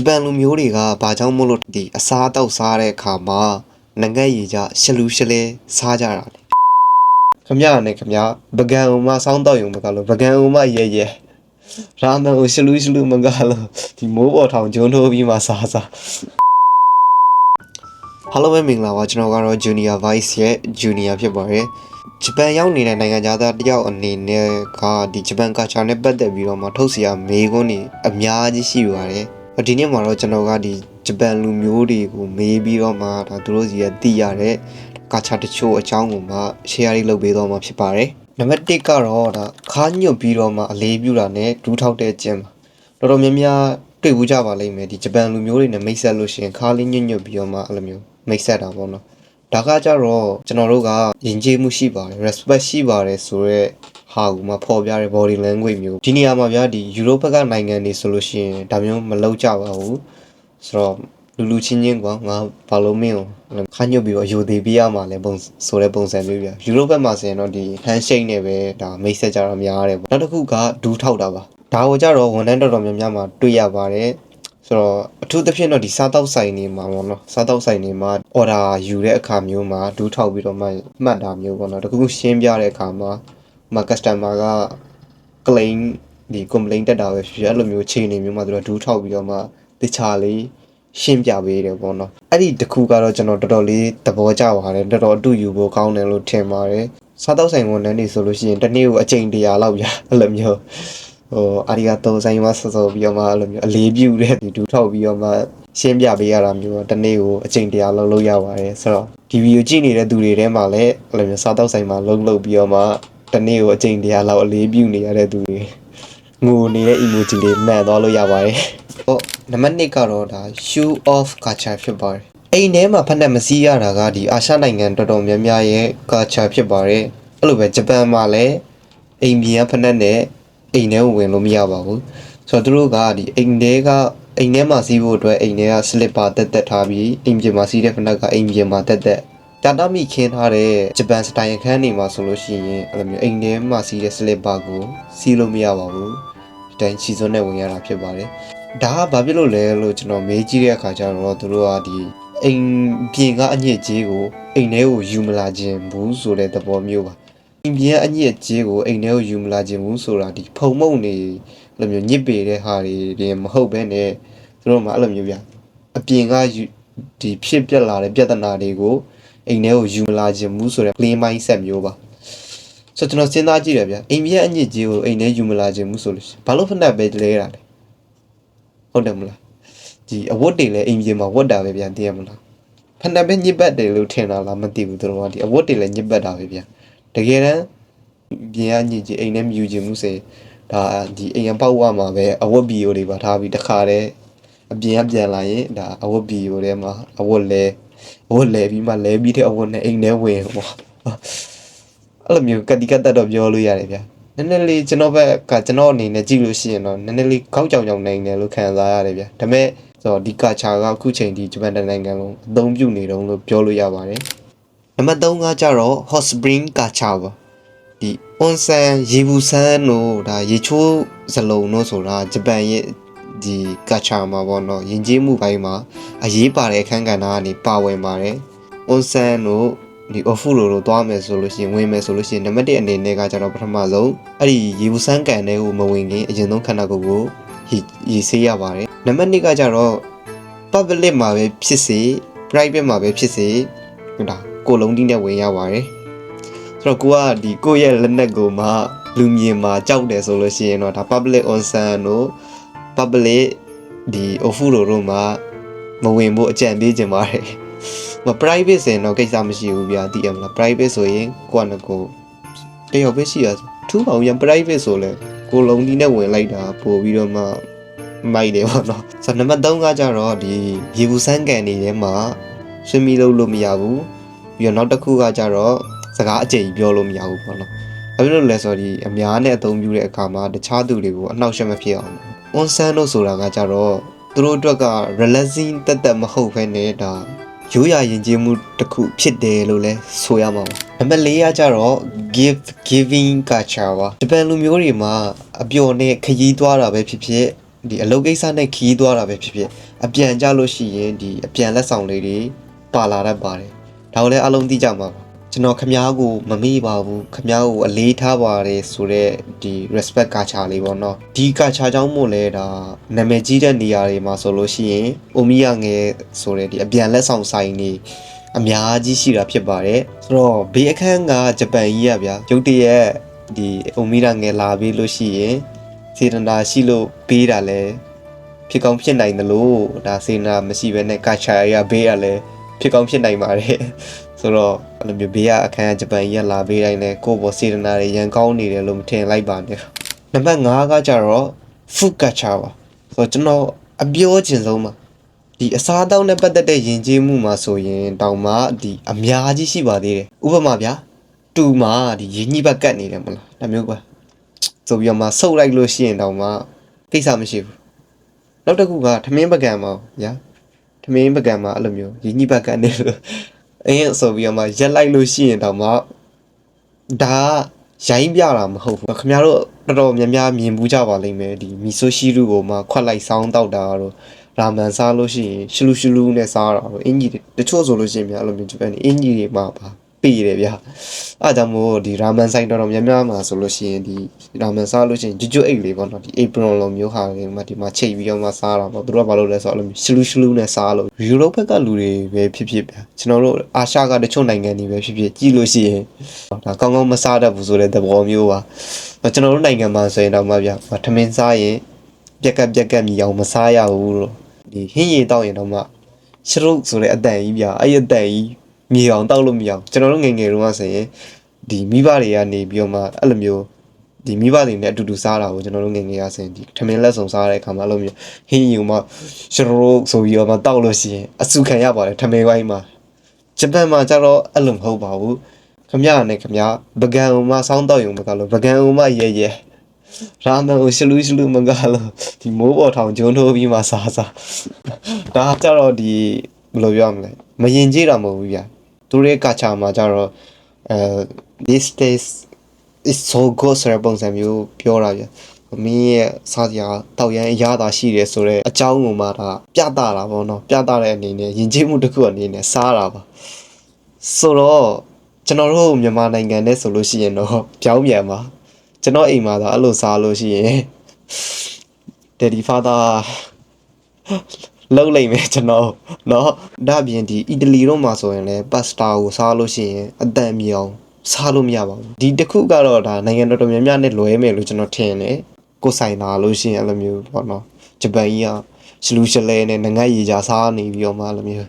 ဂျပန်လူမျိုးတွေကဘာကြောင့်မို့လို့ဒီအစားအသောက်စားတဲ့အခါမှာငငက်ရည်ကြရှလူရှလဲစားကြတာလဲခမရနဲ့ခမရဗကန်အုံမစောင်းတော့ယုံမကလို့ဗကန်အုံမရဲရဲရာမန်ကိုရှလူရှလူမကလို့ဒီမိုးပေါ်ထောင်ဂျုံထိုးပြီးမှစားစား Hello ပဲမင်္ဂလာပါကျွန်တော်ကတော့ Junior Vice ရဲ့ Junior ဖြစ်ပါတယ်ဂျပန်ရောက်နေတဲ့နိုင်ငံသားတစ်ယောက်အနေနဲ့ကဒီဂျပန်ကာချာနဲ့ပတ်သက်ပြီးတော့မှထုတ်စီရမေးခွန်းတွေအများကြီးရှိပါတယ် ဒီနေ့မှာတော့ကျွန်တော်ကဒီဂျပန်လူမျိုးတွေကိုမေးပြီးတော့မှဒါသူတို့စီရသိရတဲ့ကာချာတချို့အကြောင်းကိုမှ share လေးလုပ်ပေးတော့မှာဖြစ်ပါတယ်နံပါတ်1ကတော့ဒါခါညွတ်ပြီးတော့မှအလေးပြုတာနဲ့ဒူးထောက်တဲ့ကျင်းပါတော်တော်များများတွေ့ဘူးကြပါလိမ့်မယ်ဒီဂျပန်လူမျိုးတွေနဲ့မိတ်ဆက်လို့ရှိရင်ခါလေးညွတ်ညွတ်ပြီးတော့မှအဲ့လိုမျိုးမိတ်ဆက်တာပေါ့နော်ဒါကကြတော့ကျွန်တော်တို့ကယဉ်ကျေးမှုရှိပါတယ် respect ရှိပါတယ်ဆိုတော့ ဟာကူမှာပေါ်ပြတဲ့ body language မျိုးဒီနေရာမှာဗျာဒီယူရိုပကနိုင်ငံတွေဆိုလို့ရှိရင်ဒါမျိုးမလုပ်ကြပါဘူးဆိုတော့လူလူချင်းချင်းကွာငါဘာလို့မင်းကိုခါညွတ်ပြီးတော့ယူသေးပြရမှာလဲပုံဆိုတဲ့ပုံစံမျိုးဗျာယူရိုပမှာဆိုရင်တော့ဒီ handshake နဲ့ပဲဒါမိတ်ဆက်ကြတာများတယ်ပေါ့နောက်တစ်ခုကဒူးထောက်တာပါဒါကိုကြတော့ဝန်ထမ်းတော်တော်များများမှာတွေ့ရပါတယ်ဆိုတော့အထူးသဖြင့်တော့ဒီစားတောက်ဆိုင်နေမှာပေါ့နော်စားတောက်ဆိုင်နေမှာ order ယူတဲ့အခါမျိုးမှာဒူးထောက်ပြီးတော့မှမှတ်တာမျိုးပေါ့နော်တခုရှင်းပြတဲ့အခါမှာ မ customer က claim ဒီ complaint တက်တာပဲဖြစ်ဖြစ်အဲ့လိုမျိုးခြေနေမျိုးမှာသူတို့ဒူးထောက်ပြီးတော့မှတခြားလေးရှင်းပြပေးတယ်ပေါ့နော်အဲ့ဒီတခုကတော့ကျွန်တော်တော်တော်လေးသဘောကျပါတယ်တော်တော်အတူယူဖို့ကောင်းတယ်လို့ထင်ပါတယ်စားတောက်ဆိုင်ဝန်ထမ်းတွေဆိုလို့ရှိရင်တစ်နေ့ကိုအချိန်တရာလောက်ပြအဲ့လိုမျိုးဟိုအာရီဂါတိုဆိုင်မဆောဆောပြီးတော့မှအဲ့လိုမျိုးအလေးပြုတဲ့ဒီဒူးထောက်ပြီးတော့မှရှင်းပြပေးရတာမျိုးတော့တစ်နေ့ကိုအချိန်တရာလောက်လုပ်ရပါတယ်ဆိုတော့ဒီဗီဒီယိုကြည့်နေတဲ့သူတွေထဲမှာလည်းအဲ့လိုမျိုးစားတောက်ဆိုင်မှာလုံးလုံးပြီးတော့မှ တစ်နေ့ကိုအချိန်တရာလောက်အလေးပြုနေရတဲ့သူတွေငိုနေတဲ့ emoji လေးမှန်သွားလို့ရပါတယ်ဟောနံပါတ်1ကတော့ဒါ show off culture ဖြစ်ပါတယ်အိမ်ထဲမှာဖက်နဲ့မစည်းရတာကဒီအာရှနိုင်ငံတော်တော်များများရဲ့ culture ဖြစ်ပါတယ်အဲ့လိုပဲဂျပန်မှာလည်းအိမ်ပြင်ကဖက်နဲ့နဲ့အိမ်ထဲကိုဝင်လို့မရပါဘူးဆိုတော့သူတို့ကဒီအိမ်ထဲကအိမ်ထဲမှာစီးဖို့အတွက်အိမ်ထဲက slipper တက်တက်ထားပြီးအိမ်ပြင်မှာစီးတဲ့ဖက်နဲ့ကအိမ်ပြင်မှာတက်တက် တာတာမီခင်းထားတဲ့ဂျပန်စတိုင်အခန်းနေမှာဆိုလို့ရှိရင်အဲ့လိုမျိုးအိမ်ထဲမှာစီးတဲ့ slipper ကိုစီးလို့မရပါဘူးဒီတိုင်းချီစွန်းနဲ့ဝင်ရတာဖြစ်ပါတယ်ဒါကဘာဖြစ်လို့လဲလို့ကျွန်တော်မေးကြည့်တဲ့အခါကျတော့သူတို့ကဒီအိမ်ပြင်ကအညစ်အကြေးကိုအိမ်ထဲကိုယူမလာခြင်းဘူးဆိုတဲ့သဘောမျိုးပါအိမ်ပြင်ကအညစ်အကြေးကိုအိမ်ထဲကိုယူမလာခြင်းဘူးဆိုတာဒီဖုံမုံနေအဲ့လိုမျိုးညစ်ပေတဲ့ဟာတွေတင်မဟုတ်ဘဲနဲ့သူတို့မှအဲ့လိုမျိုးဗျအပြင်ကယူဒီဖြစ်ပြက်လာတဲ့ပြဿနာတွေကို အိမ်ထဲကိုယူမလာခြင်းဘူးဆိုတဲ့ clean mindset မျိုးပါဆိုတော့ကျွန်တော်စဉ်းစားကြည့်ရဗျအိမ်ပြင်ကအညစ်အကြေးကိုအိမ်ထဲယူမလာခြင်းဘူးဆိုလို့ရှိရင်ဘာလို့ဖက်နဲ့ပဲလဲတာလဲဟုတ်တယ်မလားဒီအဝတ်တွေလည်းအိမ်ပြင်မှာဝတ်တာပဲဗျသိရမလားဖက်နဲ့ပဲညစ်ပတ်တယ်လို့ထင်တာလားမသိဘူးသူတို့ကဒီအဝတ်တွေလည်းညစ်ပတ်တာပဲဗျတကယ်တမ်းပြင်ကညစ်ကြေးအိမ်ထဲမယူခြင်းဘူးစေဒါဒီအိမ်ရပေါက်ဝမှာပဲအဝတ်ဘီယိုတွေပါထားပြီးတခါတည်းအပြင်ကပြန်လာရင်ဒါအဝတ်ဘီယိုထဲမှာအဝတ်လဲ အဝတ်လဲပြီးမှလဲပြီးတဲ့အဝတ်နဲ့အိမ်ထဲဝင်ပေါ့အဲ့လိုမျိုးကတိကတ်တော့ပြောလို့ရတယ်ဗျာနည်းနည်းလေးကျွန်တော်ဘက်ကကျွန်တော်အနေနဲ့ကြည့်လို့ရှိရင်တော့နည်းနည်းလေးကောက်ကြောင်ကြောင်နိုင်တယ်လို့ခံစားရတယ်ဗျာဒါပေမဲ့ဆိုတော့ဒီကာချာကအခုချိန်ဒီဂျပန်နိုင်ငံလုံးအသုံးပြုနေတော့လို့ပြောလို့ရပါတယ်နံပါတ်3ကကြတော့ hot spring kacha ပါဒီ onsen ရေဘူးဆန်းတို့ဒါရေချိုးစလုံးတို့ဆိုတာဂျပန်ရဲ့ ဒီကာချာမှာပေါ့နော်ယဉ်ကျေးမှုပိုင်းမှာအရေးပါတဲ့အခန်းကဏ္ဍကနေပါဝင်ပါတယ် onsen တို့ဒီ offu လိုလိုသွားမယ်ဆိုလို့ရှိရင်ဝင်မယ်ဆိုလို့ရှိရင်နံပါတ်1အနေနဲ့ကကျတော့ပထမဆုံးအဲ့ဒီရေဘူးဆန်းကန်တွေကိုမဝင်ခင်အရင်ဆုံးခန္ဓာကိုယ်ကိုရေဆေးရပါတယ်နံပါတ်2ကကျတော့ public မှာပဲဖြစ်စေ private မှာပဲဖြစ်စေဟိုဒါကိုလုံးတီးနဲ့ဝင်ရပါတယ်ဆိုတော့ကိုကဒီကိုရဲ့လက်နက်ကိုမှလူမြင်မှာကြောက်တယ်ဆိုလို့ရှိရင်တော့ဒါ public onsen တို့ public ဒီ offu လိုတို့မှာမဝင်ဖို့အကြံပေးခြင်းပါတယ်မ private ဆိုရင်တော့ကိစ္စမရှိဘူးဗျာသိရမလား private ဆိုရင်ကိုကနကိုတယောက်ပဲရှိရထူးပါဦးရန် private ဆိုလဲကိုလုံးဒီနဲ့ဝင်လိုက်တာပို့ပြီးတော့မှမိုက်တယ်ပေါ့နော်ဆိုတော့နံပါတ်3ကကြတော့ဒီရေဘူးစမ်းကန်နေထဲမှာဆွေးမီလို့လို့မရဘူးပြီးတော့နောက်တစ်ခုကကြတော့စကားအကျိန်ပြောလို့မရဘူးပေါ့နော်ဘာဖြစ်လို့လဲဆိုတော့ဒီအများနဲ့အသုံးပြုတဲ့အခါမှာတခြားသူတွေကိုအနှောက်အယှက်မဖြစ်အောင် on sun လို့ဆိုတာကကြတော့သူတို့အတွက်က relaxing တက်တက်မဟုတ်ဘဲနဲ့ဒါရိုးရာယဉ်ကျေးမှုတစ်ခုဖြစ်တယ်လို့လဲဆိုရမှာပါနံပါတ်၄ကကြတော့ gift giving culture ပါဂျပန်လူမျိုးတွေမှာအပျော်နဲ့ခရီးသွားတာပဲဖြစ်ဖြစ်ဒီအလုပ်ကိစ္စနဲ့ခီးသွားတာပဲဖြစ်ဖြစ်အပြန်ကြလို့ရှိရင်ဒီအပြန်လက်ဆောင်လေးတွေပါလာတတ်ပါတယ်ဒါကိုလည်းအလုံးသိကြမှာပါ ကျွန်တော်ခမားကိုမမေ့ပါဘူးခမားကိုအလေးထားပါတယ်ဆိုတော့ဒီ respect ကာချာလေးပေါ့နော်ဒီကာချာကြောင့်မို့လဲဒါနာမည်ကြီးတဲ့နေရာတွေမှာဆိုလို့ရှိရင်အိုမီယာငယ်ဆိုတဲ့ဒီအပြန်လက်ဆောင်ဆိုင်တွေအများကြီးရှိတာဖြစ်ပါတယ်ဆိုတော့ဘေးအခန်းကဂျပန်ကြီးရဗျာရုတ်တရက်ဒီအိုမီယာငယ်လာပြီးလို့ရှိရင်စေတနာရှိလို့ပေးတာလဲဖြစ်ကောင်းဖြစ်နိုင်တယ်လို့ဒါစေတနာမရှိဘဲနဲ့ကာချာရဘေးရလဲဖြစ်ကောင်းဖြစ်နိုင်ပါတယ် ဆိုတော့အဲ့လိုမျိုးဘေးကအခန်းကဂျပန်ကြီးကလာပေးတိုင်းလဲကိုယ့်ဘောစေတနာတွေရန်ကောင်းနေတယ်လို့မထင်လိုက်ပါနဲ့နံပါတ်5ကကြတော့ food culture ပါဆိုတော့ကျွန်တော်အပြောချင်ဆုံးပါဒီအစားအသောက်နဲ့ပတ်သက်တဲ့ယဉ်ကျေးမှုမှာဆိုရင်တောင်မှဒီအများကြီးရှိပါသေးတယ်ဥပမာဗျာတူမှာဒီရင်းနှီးဘက်ကတ်နေတယ်မလားဒါမျိုးကွာဆိုပြီးတော့မှဆုတ်လိုက်လို့ရှိရင်တောင်မှကိစ္စမရှိဘူးနောက်တစ်ခုကထမင်းပကံမှာဗျာထမင်းပကံမှာအဲ့လိုမျိုးရင်းနှီးဘက်ကတ်နေလို့ အင်းဆိုပြီးတော့မှရက်လိုက်လို့ရှိရင်တော့မှဒါရိုင်းပြတာမဟုတ်ဘူးခင်ဗျားတို့တော်တော်များများမြင်ဘူးကြပါလိမ့်မယ်ဒီမီဆိုရှိရုကိုမှခွက်လိုက်ဆောင်းတောက်တာတော့ရာမန်စားလို့ရှိရင်ရှလူရှလူနဲ့စားတာတော့အင်ကြီးတွေတချို့ဆိုလို့ရှိရင်များအဲ့လိုမျိုးဂျပန်အင်ကြီးတွေမှာပါ ပေးတယ်ဗျာအားကြောင့်မို့ဒီရာမန်ဆိုင်တော်တော်များများမှာဆိုလို့ရှိရင်ဒီရာမန်စားလို့ရှိရင်ကျွတ်ကျွတ်အိတ်လေးပေါ့နော်ဒီ apron လိုမျိုးဟာတွေမှာဒီမှာချိတ်ပြီးတော့မှစားတာပေါ့သူတို့ကဘာလို့လဲဆိုတော့အဲ့လိုမျိုးရှလူရှလူနဲ့စားလို့ယူရိုဘက်ကလူတွေပဲဖြစ်ဖြစ်ဗျာကျွန်တော်တို့အာရှကတချို့နိုင်ငံတွေပဲဖြစ်ဖြစ်ကြည့်လို့ရှိရင်ဒါကောင်းကောင်းမစားတတ်ဘူးဆိုတဲ့သဘောမျိုးပါကျွန်တော်တို့နိုင်ငံမှာဆိုရင်တော့မှဗျာထမင်းစားရင်ပြက်ကက်ပြက်ကက်မြည်အောင်မစားရဘူးလို့ဒီဟင်းရည်တောက်ရင်တော့မှရှရုပ်ဆိုတဲ့အတန်ကြီးဗျာအဲ့ဒီအတန်ကြီး မြေအောင်တောက်လို့မရအောင်ကျွန်တော်တို့ငယ်ငယ်တုန်းကဆိုရင်ဒီမိဘတွေကနေပြီးတော့မှအဲ့လိုမျိုးဒီမိဘတွေနဲ့အတူတူစားတာကိုကျွန်တော်တို့ငယ်ငယ်ရဆိုရင်ဒီထမင်းလက်ဆောင်စားတဲ့အခါမှာအဲ့လိုမျိုးဟင်းရည်မှာရှရုပ်ဆိုပြီးတော့မှတောက်လို့ရှိရင်အဆူခံရပါတယ်ထမင်းပိုင်းမှာဂျပန်မှာကျတော့အဲ့လိုမဟုတ်ပါဘူးခမရနဲ့ခမရပကံဥမစောင်းတော့ယုံမကလို့ပကံဥမရဲရဲရာမန်ကိုရှလူးရှလူးမကလို့ဒီမိုးပေါ်ထောင်ကျုံထိုးပြီးမှစားစားဒါကြတော့ဒီဘယ်လိုပြောရမလဲမရင်ကြီးတာမဟုတ်ဘူးဗျာ သူတို့ရဲ့ကာချာမှာကြတော့အဲ this taste is so good ဆိုတဲ့ပုံစံမျိုးပြောတာဗျာမင်းရဲ့စားစရာတောက်ရန်အရသာရှိတယ်ဆိုတော့အကြောင်းကိုမှဒါပြတာတာပေါ့နော်ပြတာတဲ့အနေနဲ့ယဉ်ကျေးမှုတစ်ခုအနေနဲ့စားတာပါဆိုတော့ကျွန်တော်တို့မြန်မာနိုင်ငံနဲ့ဆိုလို့ရှိရင်တော့ပြောင်းပြန်ပါကျွန်တော်အိမ်မှာသာအဲ့လိုစားလို့ရှိရင် daddy father လုံးလိုက်မယ်ကျွန်တော်เนาะဒါအပြင်ဒီအီတလီတို့မှာဆိုရင်လည်းပတ်စတာကိုစားလို့ရှိရင်အတန်မြောင်စားလို့မရပါဘူးဒီတစ်ခုကတော့ဒါနိုင်ငံတော်တော်များများနဲ့လွဲမယ်လို့ကျွန်တော်ထင်တယ်ကိုဆိုင်လာလို့ရှိရင်အဲ့လိုမျိုးပေါ့နော်ဂျပန်ကြီးကရှလူရှလဲနဲ့ငငတ်ရေကြစားနေပြီးတော့မှအဲ့လိုမျိုး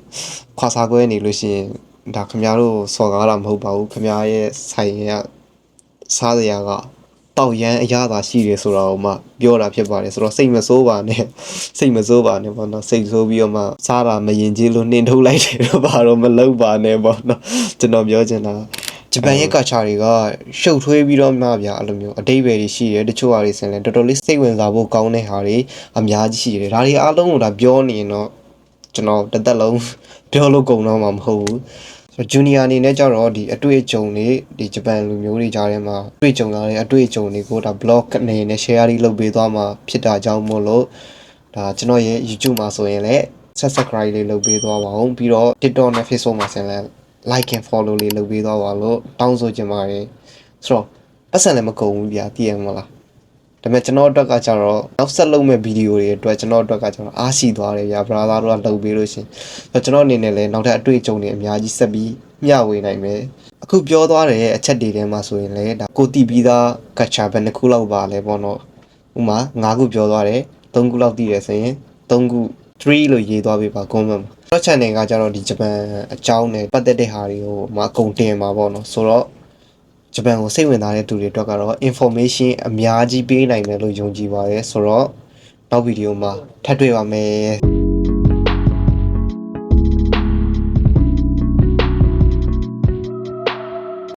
ခွာစားခွဲနေလို့ရှိရင်ဒါခင်ဗျားတို့စော်ကားတာမဟုတ်ပါဘူးခင်ဗျားရဲ့ဆိုင်ကစားစရာက တောက်ရန်အရသာရှိတယ်ဆိုတော့မှပြောတာဖြစ်ပါတယ်ဆိုတော့စိတ်မဆိုးပါနဲ့စိတ်မဆိုးပါနဲ့ပေါ့နော်စိတ်ဆိုးပြီးတော့မှစားတာမရင်ကြီးလို့နှင်ထုတ်လိုက်တယ်တော့ဘာတော့မလုပ်ပါနဲ့ပေါ့နော်ကျွန်တော်ပြောချင်တာဂျပန်ရဲ့ကာချာတွေကရှုပ်ထွေးပြီးတော့မှဗျာအဲ့လိုမျိုးအတိတ်ပဲတွေရှိတယ်တချို့ဟာတွေဆိုရင်လည်းတော်တော်လေးစိတ်ဝင်စားဖို့ကောင်းတဲ့ဟာတွေအများကြီးရှိတယ်ဒါတွေအားလုံးကိုဒါပြောနေရင်တော့ကျွန်တော်တစ်သက်လုံးပြောလို့ကုန်တော့မှာမဟုတ်ဘူး ဆိုဂျူနီယာအနေနဲ့ကြတော့ဒီအတွေ့အကြုံတွေဒီဂျပန်လူမျိုးတွေကြားထဲမှာအတွေ့အကြုံလာတဲ့အတွေ့အကြုံတွေကိုဒါ blog အနေနဲ့ share လုပ်ပေးသွားမှာဖြစ်တာကြောင့်မို့လို့ဒါကျွန်တော်ရဲ့ YouTube မှာဆိုရင်လည်း subscribe လေးလုပ်ပေးသွားပါအောင်ပြီးတော့ TikTok နဲ့ Facebook မှာဆိုရင်လည်း like and follow လေးလုပ်ပေးသွားပါလို့တောင်းဆိုချင်ပါတယ်ဆိုတော့ပတ်စံလည်းမကုန်ဘူးဗျာသိရမလား ဒါပေမဲ့ကျွန်တော်အတွက်ကကျတော့နောက်ဆက်လုပ်မဲ့ဗီဒီယိုတွေအတွက်ကျွန်တော်အတွက်ကကျတော့အားရှိသွားတယ်ဗျာ brother တို့ကလုပ်ပေးလို့ရှင်ဆိုတော့ကျွန်တော်အနေနဲ့လည်းနောက်ထပ်အတွေ့အကြုံတွေအများကြီးဆက်ပြီးမျှဝေနိုင်မယ်အခုပြောသွားတဲ့အချက်တွေထဲမှာဆိုရင်လည်းဒါကိုတီပြီးသားကချာဘယ်နှခုလောက်ပါလဲပေါ့နော်ဥမာ၅ခုပြောသွားတယ်၃ခုလောက်တည်တယ်ဆိုရင်၃ခု3လို့ရေးသွားပေးပါ comment မှာတော့ channel ကကျတော့ဒီဂျပန်အကြောင်းနဲ့ပတ်သက်တဲ့ဟာတွေကိုမှအကုန်တင်မှာပေါ့နော်ဆိုတော့ ဂျပန်ကိုစိတ်ဝင်စားတဲ့သူတွေအတွက်ကတော့ information အများကြီးပေးနိုင်တယ်လို့ယုံကြည်ပါတယ်ဆိုတော့နောက်ဗီဒီယိုမှာထပ်တွေ့ပါမယ်